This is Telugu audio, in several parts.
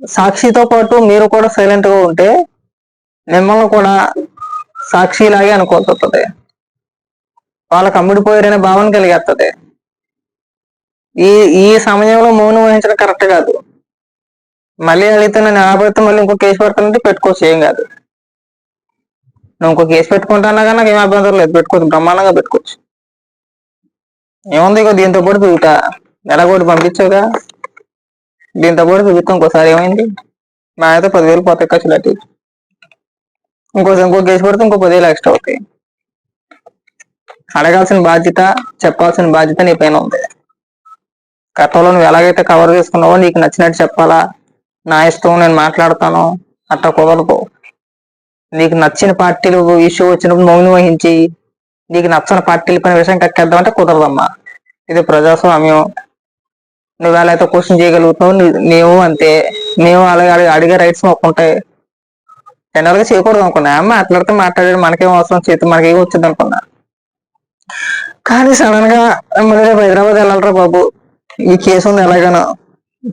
సాక్షితో పాటు మీరు కూడా సైలెంట్గా ఉంటే మిమ్మల్ని కూడా సాక్షిలాగే అనుకోవాల్సి వస్తుంది వాళ్ళకి అమ్ముడిపోయారనే భావన కలిగేస్తుంది ఈ ఈ సమయంలో మౌనం వహించడం కరెక్ట్ కాదు. మళ్ళీ అడిగితే నేను ఆపడితే మళ్ళీ ఇంకో కేసు పెడతానంటే పెట్టుకోవచ్చు ఏం కాదు. నువ్వు ఇంకో కేసు పెట్టుకుంటానా కానీ నాకు ఏం అభ్యంతరం లేదు పెట్టుకోవచ్చు బ్రహ్మాండంగా పెట్టుకోవచ్చు. ఏముంది ఇక దీంతో పాటు దూట ఎలా కూడా పంపించావుగా. దీంతో కూడా చూపిస్తాం ఇంకోసారి ఏమైంది? మా అయితే పదివేలు పోతాయి ఖర్చులు అటు ఇంకో ఇంకో కేసు పడితే ఇంకో పదివేలు ఎక్స్ట్రా అవుతాయి. అడగాల్సిన బాధ్యత చెప్పాల్సిన బాధ్యత నీ పైన ఉంది. గతంలో నువ్వు ఎలాగైతే కవర్ చేసుకున్నావో నీకు నచ్చినట్టు చెప్పాలా? నా ఇష్టం నేను మాట్లాడతాను. అట్లా కుదరదు. నీకు నచ్చిన పార్టీలు ఇష్యూ వచ్చినప్పుడు మౌని వహించి నీకు నచ్చని పార్టీల పైన విషయం కక్కేద్దామంటే కుదరదమ్మా. ఇది ప్రజాస్వామ్యం. నువ్వు ఎలా అయితే క్వశ్చన్ చేయగలుగుతావు నీవు అంతే. మేము అలాగే అడిగే- రైట్స్ మాకు ఉంటాయి. జనరల్గా చేయకూడదు అనుకున్నా. మాట్లాడితే మాట్లాడాడు మనకేం అవసరం? చేతి మనకేం వచ్చింది అనుకున్నా. కానీ సడన్గా మళ్ళీ రేపు హైదరాబాద్ వెళ్ళాలరా బాబు. ఈ కేసు ఉంది ఎలాగనో.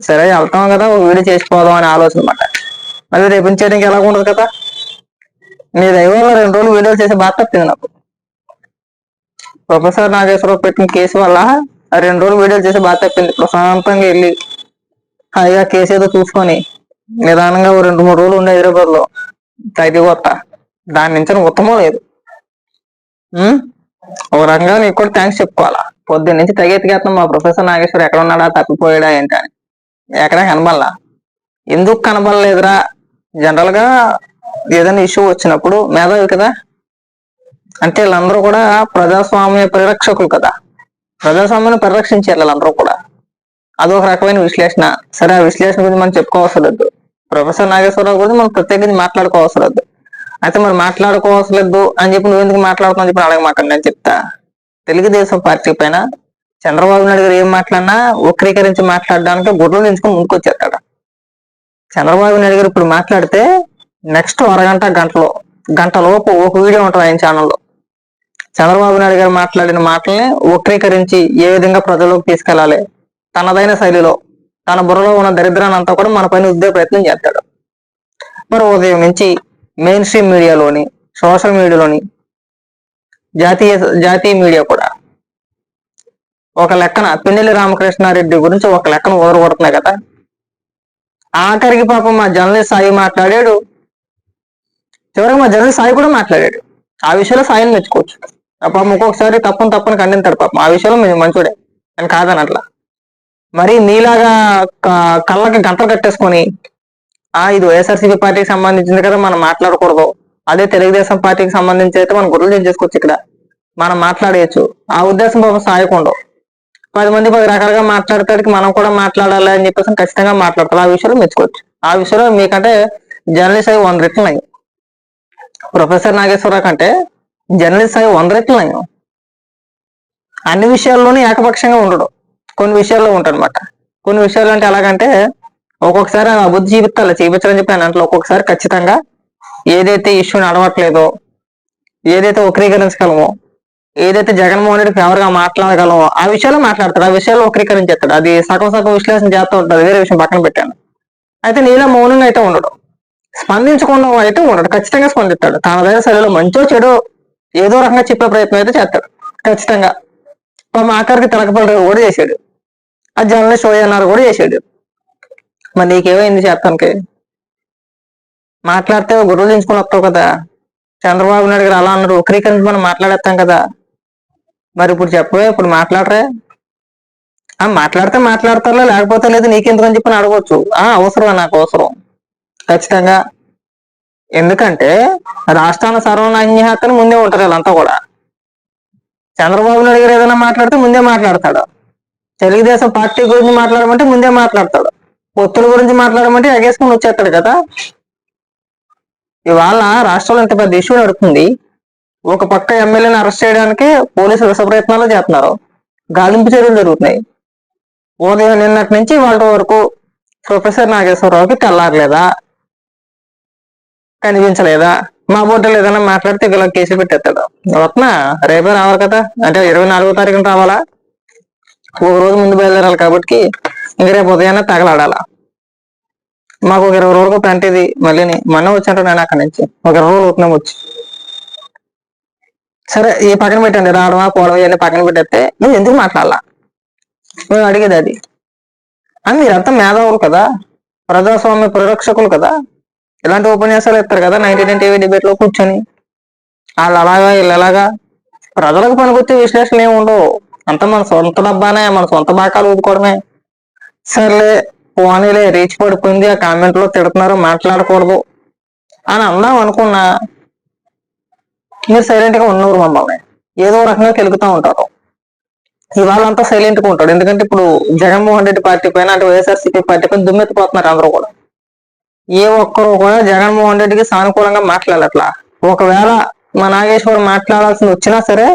సరే వెళ్తాం కదా. ఒక వీడియో చేసిపోదాం అని ఆలోచన అనమాట మళ్ళీ రేపు నుంచి చేయడానికి ఎలా ఉండదు కదా. నీ దైవంలో రెండు రోజులు వీడియోలు చేసి బాధ తప్పింది నాకు. ప్రొఫెసర్ నాగేశ్వరరావు పెట్టిన కేసు వల్ల రెండు రోజులు వీడియోలు చేసి బాధ తప్పింది. ప్రశాంతంగా వెళ్ళి హాయిగా కేసు ఏదో చూసుకొని నిదానంగా ఓ రెండు మూడు రోజులు ఉండే హైదరాబాద్లో తగ్గి కొత్త దాని నుంచి ఉత్తమం లేదు. ఒక రకంగా నీకు కూడా థ్యాంక్స్ చెప్పుకోవాలా? పొద్దున్న నుంచి తెగెత్తికేస్తున్నాం మా ప్రొఫెసర్ నాగేశ్వర్ ఎక్కడ ఉన్నాడా? తప్పిపోయాడా ఏంటి అని. ఎక్కడ కనబడలా. ఎందుకు కనబడలేదురా? జనరల్గా ఏదైనా ఇష్యూ వచ్చినప్పుడు మేధావి కదా. అంటే వీళ్ళందరూ కూడా ప్రజాస్వామ్య పరిరక్షకులు కదా. ప్రజాస్వామ్యాన్ని పరిరక్షించారు వాళ్ళందరూ కూడా. అదొక రకమైన విశ్లేషణ. సరే ఆ విశ్లేషణ గురించి మనం చెప్పుకోవసరం లేదు. ప్రొఫెసర్ నాగేశ్వరరావు గురించి మనం ప్రత్యేకించి మాట్లాడుకోవసరం లేదు. అయితే మరి మాట్లాడుకోవసరం లేదు అని చెప్పి నువ్వు ఎందుకు మాట్లాడుతున్నావు చెప్పి అడగమాకండి నేను చెప్తా. తెలుగుదేశం పార్టీ పైన చంద్రబాబు నాయుడు గారు ఏం మాట్లాడినా వక్రీకరించి మాట్లాడడానికి గుడ్లు నించుకుని ముందుకొచ్చేస్తాడు చంద్రబాబు నాయుడు గారు ఇప్పుడు మాట్లాడితే నెక్స్ట్ అరగంట గంటలో గంటలోపు ఒక వీడియో ఉంటుంది ఆయన ఛానల్లో. చంద్రబాబు నాయుడు గారు మాట్లాడిన మాటల్ని వక్రీకరించి ఏ విధంగా ప్రజల్లోకి తీసుకెళ్ళాలి తనదైన శైలిలో తన బుర్రలో ఉన్న దరిద్రాన్ని అంతా కూడా మన పైన ఉద్యోగ ప్రయత్నం చేస్తాడు. మరి ఉదయం నుంచి మెయిన్ స్ట్రీమ్ మీడియాలోని సోషల్ మీడియాలోని జాతీయ జాతీయ మీడియా కూడా. ఒక లెక్కన పిన్నెల్లి రామకృష్ణారెడ్డి గురించి ఒక లెక్కన ఓదరగొడుతున్నాయి కదా? ఆఖరికి పాపం మా జర్నలిస్ట్ సాయి మాట్లాడాడు. చివరికి మా జర్నలిస్ట్ సాయి కూడా మాట్లాడాడు. ఆ విషయంలో సాయిని మెచ్చుకోవచ్చు. పాపం ఒక్కొక్కసారి తప్పని తప్పని ఖండించాడు పాపం. ఆ విషయంలో మేము మంచోడే. అని కాదని అట్లా. మరి నీలాగా కళ్ళకి గంటలు కట్టేసుకొని ఆ ఇది వైఎస్ఆర్సీపీ పార్టీకి సంబంధించింది కదా మనం మాట్లాడకూడదు. అదే తెలుగుదేశం పార్టీకి సంబంధించి అయితే మనం గుర్రలు చేసుకోవచ్చు ఇక్కడ. మనం మాట్లాడేయచ్చు. ఆ ఉద్దేశం పాపం సాయకుండవు. పది మంది పది రకాలుగా మాట్లాడతాడికి మనం కూడా మాట్లాడాలి అని చెప్పేసి ఖచ్చితంగా మాట్లాడతారు. ఆ విషయంలో మెచ్చుకోవచ్చు. ఆ విషయంలో మీకంటే జర్నలిస్ట్ అయ్యి వంద రెట్లు నయం ప్రొఫెసర్ నాగేశ్వరరావు కంటే జర్నలిస్ట్ అయి వంద రెట్లు నేను అన్ని విషయాల్లోనూ ఏకపక్షంగా ఉండడు. కొన్ని విషయాల్లో ఉంటానమాట కొన్ని విషయాలు అంటే ఎలాగంటే ఒక్కొక్కసారి ఆ బుద్ధి జీవితాలు చూపించాలని చెప్పి అంటే ఒక్కొక్కసారి ఖచ్చితంగా ఏదైతే ఇష్యూ నడవట్లేదో ఏదైతే వక్రీకరించగలమో ఏదైతే జగన్మోహన్ రెడ్డి ఫేవర్గా మాట్లాడగలమో ఆ విషయాలు మాట్లాడతాడు. ఆ విషయాలు వక్రీకరించేస్తాడు. అది సగం సగం విశ్లేషణ చేస్తూ ఉంటుంది వేరే విషయం పక్కన పెట్టాను. అయితే నీలో మౌనంగా అయితే ఉండడు. స్పందించకుండా అయితే ఉండడు. ఖచ్చితంగా స్పందిస్తాడు. తనదైన శైలిలో మంచో చెడో ఏదో రకంగా చెప్పే ప్రయత్నం అయితే చేస్తాడు. ఖచ్చితంగా. పాపం ఆఖరికి తలకపల్లి కూడా చేశాడు. ఆ జర్నలిస్ట్ అన్నారు కూడా చేశాడు. మరి నీకేమైంది చేస్తానికి? మాట్లాడితే గుర్రెలు దించుకొని వస్తావు కదా. చంద్రబాబు నాయుడు గారు అలా అన్నారు వక్రీకరించి మనం మాట్లాడేస్తాం కదా. మరి ఇప్పుడు చెప్పవే ఇప్పుడు మాట్లాడరే. ఆ మాట్లాడితే మాట్లాడతారులే లేకపోతే లేదు నీకెందుకు అని చెప్పి అని అడగవచ్చు ఆ అవసరం నాకు అవసరం. ఖచ్చితంగా. ఎందుకంటే రాష్ట్రాల సర్వనాన్యతను ముందే ఉంటారు వీళ్ళంతా కూడా. చంద్రబాబు నాయుడు గారు ఏదైనా మాట్లాడితే ముందే మాట్లాడతాడు. తెలుగుదేశం పార్టీ గురించి మాట్లాడమంటే ముందే మాట్లాడతాడు. పొత్తుల గురించి మాట్లాడమంటే ఎగేసుకుని వచ్చేస్తాడు కదా. ఇవాళ రాష్ట్రంలో ఇంత పెద్ద ఇష్యూ నడుస్తుంది. ఒక పక్క ఎమ్మెల్యేని అరెస్ట్ చేయడానికి పోలీసులు విష ప్రయత్నాలు చేస్తున్నారు. గాలింపు చర్యలు జరుగుతున్నాయి. ఉదయం నిన్నటి నుంచి వాళ్ళ వరకు ప్రొఫెసర్ నాగేశ్వరరావుకి తెల్లారలేదా? కనిపించలేదా? మా బోర్డులో ఏదైనా మాట్లాడితే వీళ్ళకి కేసు పెట్టేస్తాడు. రత్న రేపే రావాలి కదా? అంటే ఇరవై నాలుగో తారీఖున రావాలా? ఒక రోజు ముందు బయలుదేరాలి కాబట్టి ఇంక రేపు ఉదయాన్నే తగలాడాలా? మాకు ఒక ఇరవై రోజులకు పెంట ఇది. మళ్ళీ మొన్న వచ్చాంట నేను అక్కడి నుంచి. ఒక ఇరవై రోజులు అవుతున్నాం వచ్చి. సరే ఈ పక్కన పెట్టండి. రావడమా పోవడం ఇవన్నీ పక్కన పెట్టేస్తే నువ్వు ఎందుకు మాట్లాడాలా? మేము అడిగేది అది. అని మీరంతా మేధావులు కదా? ప్రజాస్వామ్య పరిరక్షకులు కదా? ఇలాంటి ఉపన్యాసాలు ఇస్తారు కదా నైన్టీ నైన్ టీవీ డిబేట్లో కూర్చొని. వాళ్ళు అలాగా వీళ్ళు ఎలాగా ప్రజలకు పనికొచ్చే విశ్లేషణ ఏమి ఉండవు. అంత మన సొంత డబ్బానే మన సొంత బాకాలు ఊపుకోవడమే. సర్లే పోనీలే రీచ్ పడిపోయింది ఆ కామెంట్లో తిడుతున్నారు మాట్లాడకూడదు అని అందాం అనుకున్నా మీరు సైలెంట్గా ఉన్నారు మమ్మల్ని. ఏదో రకంగా కెలుగుతూ ఉంటారు. ఇవాళ అంతా సైలెంట్గా ఉంటాడు. ఎందుకంటే ఇప్పుడు జగన్మోహన్ రెడ్డి పార్టీ పైన అంటే వైఎస్ఆర్సీపీ పార్టీ పైన దుమ్మెత్తిపోతున్నారు అందరూ కూడా. ఏ ఒక్కరు కూడా జగన్మోహన్ రెడ్డికి సానుకూలంగా మాట్లాడట్లా. ఒకవేళ మా నాగేశ్వర్ మాట్లాడాల్సింది వచ్చినా సరే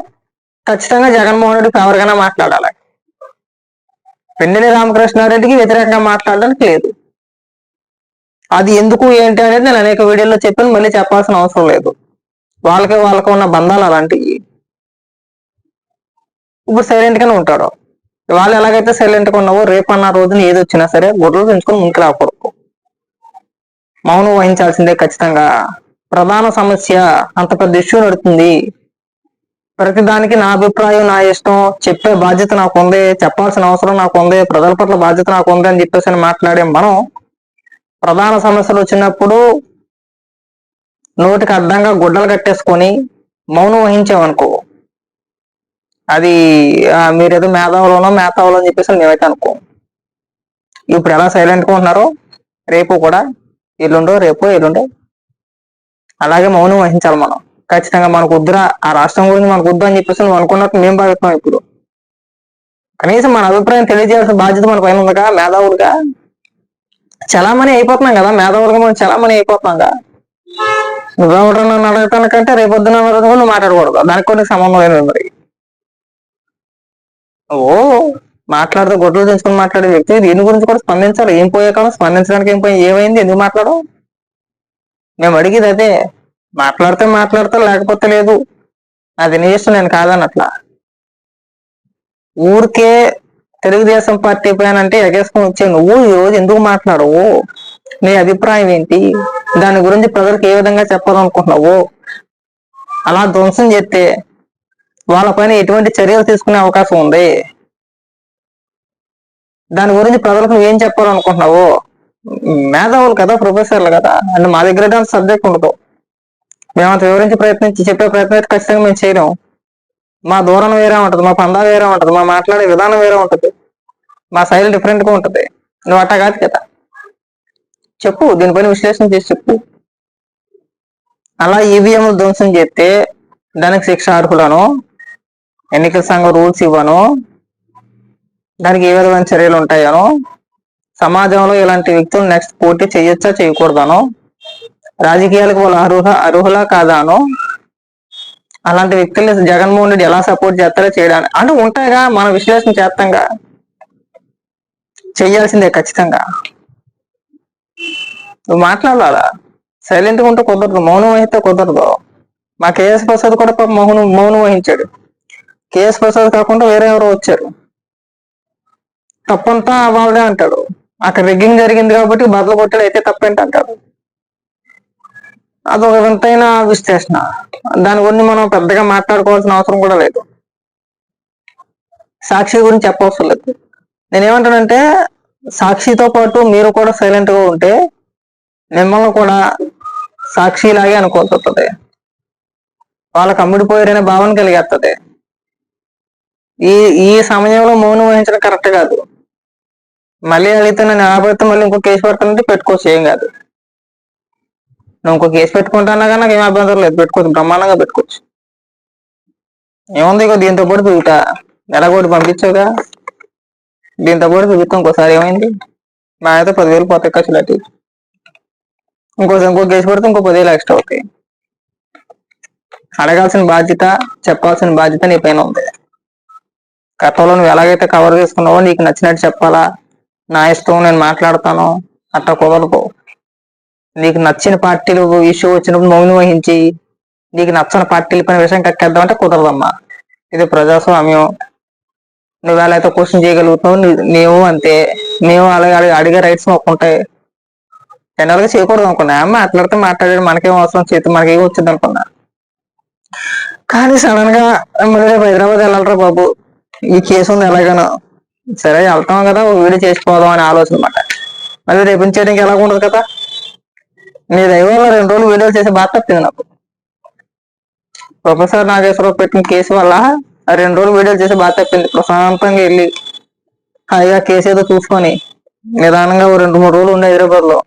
ఖచ్చితంగా జగన్మోహన్ రెడ్డి ఫేవర్ మాట్లాడాలి. పెండిని రామకృష్ణారెడ్డికి వ్యతిరేకంగా మాట్లాడడానికి లేదు. అది ఎందుకు ఏంటి అనేది నేను అనేక వీడియోల్లో చెప్పాను మళ్ళీ చెప్పాల్సిన అవసరం లేదు. వాళ్ళకి వాళ్ళకి ఉన్న బంధాలు అలాంటివి. ఇప్పుడు సైలెంట్ గానే ఉంటాడు వాళ్ళు ఎలాగైతే సైలెంట్గా ఉన్నావో రేపు అన్న రోజున ఏది వచ్చినా సరే గుడ్లు పెంచుకొని ముందుకు రాకూడదు. మౌనం వహించాల్సిందే ఖచ్చితంగా. ప్రధాన సమస్య అంత పెద్ద ఇష్యూ నడుతుంది. ప్రతిదానికి నా అభిప్రాయం నా ఇష్టం చెప్పే బాధ్యత నాకు ఉంది చెప్పాల్సిన అవసరం నాకు ఉంది ప్రజల పట్ల బాధ్యత నాకు ఉంది అని చెప్పేసి అని మాట్లాడే మనం ప్రధాన సమస్యలు వచ్చినప్పుడు నోటికి అడ్డంగా గుడ్డలు కట్టేసుకొని మౌనం వహించామనుకో అది మీరు మీరేదో మేధావులోనో మేధావులో అని చెప్పేసి మేమైతే అనుకో. ఇప్పుడు ఎలా సైలెంట్గా ఉన్నారో ఉంటున్నారో రేపు కూడా ఎల్లుండో రేపు ఎల్లుండో. అలాగే మౌనం వహించాలి మనం. ఖచ్చితంగా మనకు వద్దురా ఆ రాష్ట్రం గురించి మనకు వద్దు అని చెప్పేసి నువ్వు అనుకున్నట్టు మేము భావిస్తున్నాం ఇప్పుడు. కనీసం మన అభిప్రాయం తెలియజేయాల్సిన బాధ్యత మన పైన ఉందిగా మేధావులుగా. చలామణి అయిపోతున్నాం కదా మేధావులుగా మనం చలామణి అయిపోతున్నాం కదా. నువ్వెవరు నన్ను అడగటానికంటే రేపొద్దున నువ్వు మాట్లాడకూడదు. దానికి కొన్ని సంబంధం లేదు మరి. ఓ! మాట్లాడుతూ గొడ్డలు తెచ్చుకొని మాట్లాడే వ్యక్తి. దీని గురించి కూడా స్పందించాలి. ఏం పోయే కాలం స్పందించడానికి ఏం పోయి ఏమైంది? ఎందుకు మాట్లాడవు? మేము అడిగేది అదే. మాట్లాడితే మాట్లాడతా లేకపోతే లేదు. అది నీ ఇష్టం నేను కాదన్నట్లా ఊరికే తెలుగుదేశం పార్టీ పైన అంటే ఎగేసుకొని వచ్చే నువ్వు ఈ రోజు ఎందుకు మాట్లాడవు? నీ అభిప్రాయం ఏంటి? దాని గురించి ప్రజలకు ఏ విధంగా చెప్పాలనుకుంటున్నావు? అలా ధ్వంసం చేస్తే వాళ్ళపైన ఎటువంటి చర్యలు తీసుకునే అవకాశం ఉంది? దాని గురించి ప్రజలకు నువ్వేం చెప్పాలనుకుంటున్నావు? మేధావులు కదా ప్రొఫెసర్లు కదా. అండ్ మా దగ్గర అయితే సబ్జెక్ట్ ఉండదు. మేము అంత వివరించి ప్రయత్నించి చెప్పే ప్రయత్నం అయితే ఖచ్చితంగా మేము చేయలేము. మా దూరం వేరే ఉంటుంది మా పందా వేరే ఉంటుంది మా మాట్లాడే విధానం వేరే ఉంటుంది మా శైలి డిఫరెంట్గా ఉంటుంది. నువ్వు అట్టా కాదు కదా. చెప్పు దీనిపైన విశ్లేషణ చేసి చెప్పు. అలా ఈవీఎంలు ధ్వంసం చేస్తే దానికి శిక్ష అర్హులను ఎన్నికల సంఘం రూల్స్ ఇవ్వను దానికి ఏ విధమైన చర్యలు ఉంటాయనో సమాజంలో ఇలాంటి వ్యక్తులు నెక్స్ట్ పోటీ చేయొచ్చా చేయకూడదానో రాజకీయాలకు వాళ్ళు అర్హ అర్హులా కాదానో అలాంటి వ్యక్తులు జగన్మోహన్ రెడ్డి ఎలా సపోర్ట్ చేస్తారో చేయడానికి అంటే ఉంటాయిగా మన విశ్లేషణ చేస్తాంగా. చెయ్యాల్సిందే ఖచ్చితంగా. నువ్వు మాట్లాడాలా? సైలెంట్గా ఉంటే కుదరదు మౌనం వహిస్తే కుదరదు. మా కేఎస్ ప్రసాద్ కూడా మౌనం మౌనం వహించాడు. కేఎస్ ప్రసాద్ కాకుండా వేరే ఎవరో వచ్చారు. తప్పంతా వాళ్ళదే అంటాడు. అక్కడ రిగ్గింగ్ జరిగింది కాబట్టి బదులు కొట్టాడు అయితే తప్పేంటి అంటాడు అదొక వింతైన విశ్లేషణ. దాని గురించి మనం పెద్దగా మాట్లాడుకోవాల్సిన అవసరం కూడా లేదు. సాక్షి గురించి చెప్పవసరం లేదు. నేనేమంటానంటే సాక్షితో పాటు మీరు కూడా సైలెంట్గా ఉంటే మిమ్మల్ని కూడా సాక్షిలాగే అనుకోవాల్సి వస్తుంది. వాళ్ళకి అమ్ముడిపోయారనే భావన కలిగేస్తుంది ఈ ఈ సమయంలో మౌనం వహించడం కరెక్ట్ కాదు. మళ్ళీ అడిగితే నేను ఆపడితే మళ్ళీ ఇంకో కేసు పెడతానంటే పెట్టుకోవచ్చు ఏం కాదు. నువ్వు ఇంకో కేసు పెట్టుకుంటానా కానీ నాకు ఏం అభ్యంతరం లేదు పెట్టుకోవచ్చు బ్రహ్మాండంగా పెట్టుకోవచ్చు. ఏముంది ఇక దీంతో పాటు చూట ఎలాగోటి పంపించావుగా. దీంతో పాటు చూపిస్తాం ఇంకోసారి ఏమైంది? మా అయితే పదివేలు పోతాయి ఖర్చులు అటు ఇంకో ఇంకో కేసు పెడితే ఇంకో పదివేలు ఎక్స్ట్రా అవుతాయి. అడగాల్సిన బాధ్యత చెప్పాల్సిన బాధ్యత నీ పైన ఉంది. కథలో నువ్వు ఎలాగైతే కవర్ చేసుకున్నావో నీకు నచ్చినట్టు చెప్పాలా? నా ఇష్టం నేను మాట్లాడతాను. అట్లా కుదరదు. నీకు నచ్చిన పార్టీలు ఇష్యూ వచ్చినప్పుడు మౌని వహించి నీకు నచ్చని పార్టీలు పైన విషయం కక్కేద్దామంటే కుదరదమ్మా. ఇది ప్రజాస్వామ్యం. నువ్వు ఎలా అయితే క్వశ్చన్ చేయగలుగుతావు నీవు అంతే. మేము అలాగే అడిగే- అడిగే రైట్స్ మాకు ఉంటాయి. జనరల్గా చేయకూడదు అనుకున్నా. మాట్లాడితే మాట్లాడాడు మనకేం అవసరం? చేతి మనకేం వచ్చింది అనుకున్నా. కానీ సడన్గా మళ్ళీ హైదరాబాద్ వెళ్ళాలరా బాబు. ఈ కేసు ఉంది ఎలాగైనా. సరే వెళ్తాం కదా ఒక వీడియో చేసిపోదాం అనే ఆలోచన అనమాట మళ్ళీ రేపు చేయడానికి ఎలా ఉండదు కదా? నీ దైవంలో రెండు రోజులు వీడియోలు చేసి బాధ తప్పింది నాకు. ప్రొఫెసర్ నాగేశ్వరరావు పెట్టిన కేసు వల్ల రెండు రోజులు వీడియోలు చేసి బాధ తప్పింది ప్రశాంతంగా వెళ్ళి హాయిగా కేసు ఏదో చూసుకొని నిదానంగా ఓ రెండు మూడు రోజులు ఉండే హైదరాబాద్లో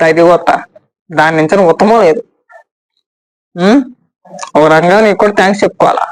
తగ్గి కొత్త దాని నుంచి ఉత్తమం లేదు. ఒక రకంగా నీకు కూడా థ్యాంక్స్ చెప్పుకోవాలా?